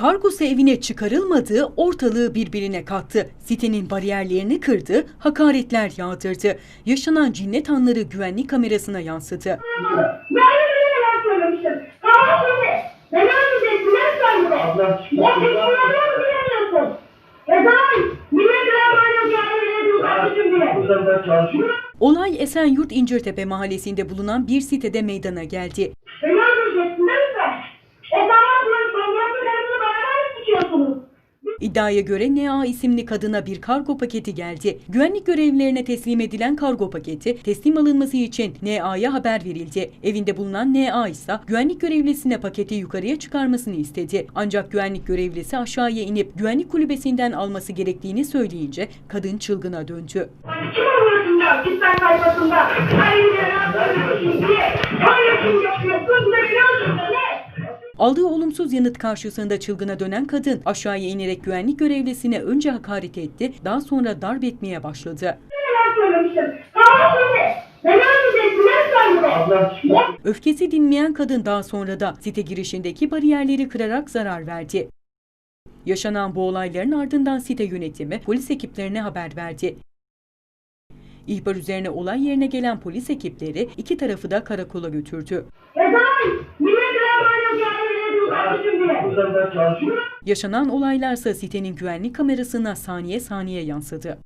kargosu evine çıkarılmadığı ortalığı birbirine kattı. Sitenin bariyerlerini kırdı, hakaretler yağdırdı. Yaşanan cinnet anları güvenlik kamerasına yansıdı. Olay Esenyurt İncirtepe mahallesinde bulunan bir sitede meydana geldi. İddiaya göre NA isimli kadına bir kargo paketi geldi. Güvenlik görevlilerine teslim edilen kargo paketi teslim alınması için NA'ya haber verildi. Evinde bulunan NA ise güvenlik görevlisine paketi yukarıya çıkarmasını istedi. Ancak güvenlik görevlisi aşağıya inip güvenlik kulübesinden alması gerektiğini söyleyince kadın çılgına döndü. Kim oluyorsun ya? Gitsen kaybasında. Hayır ya. Söylüyorsun diye. Paylaşım Aldığı olumsuz yanıt karşısında çılgına dönen kadın aşağıya inerek güvenlik görevlisine önce hakaret etti, daha sonra darp etmeye başladı. Öfkesi dinmeyen kadın daha sonra da site girişindeki bariyerleri kırarak zarar verdi. Yaşanan bu olayların ardından site yönetimi polis ekiplerine haber verdi. İhbar üzerine olay yerine gelen polis ekipleri iki tarafı da karakola götürdü. Ezan, Yaşanan olaylarsa sitenin güvenlik kamerasına saniye saniye yansıdı.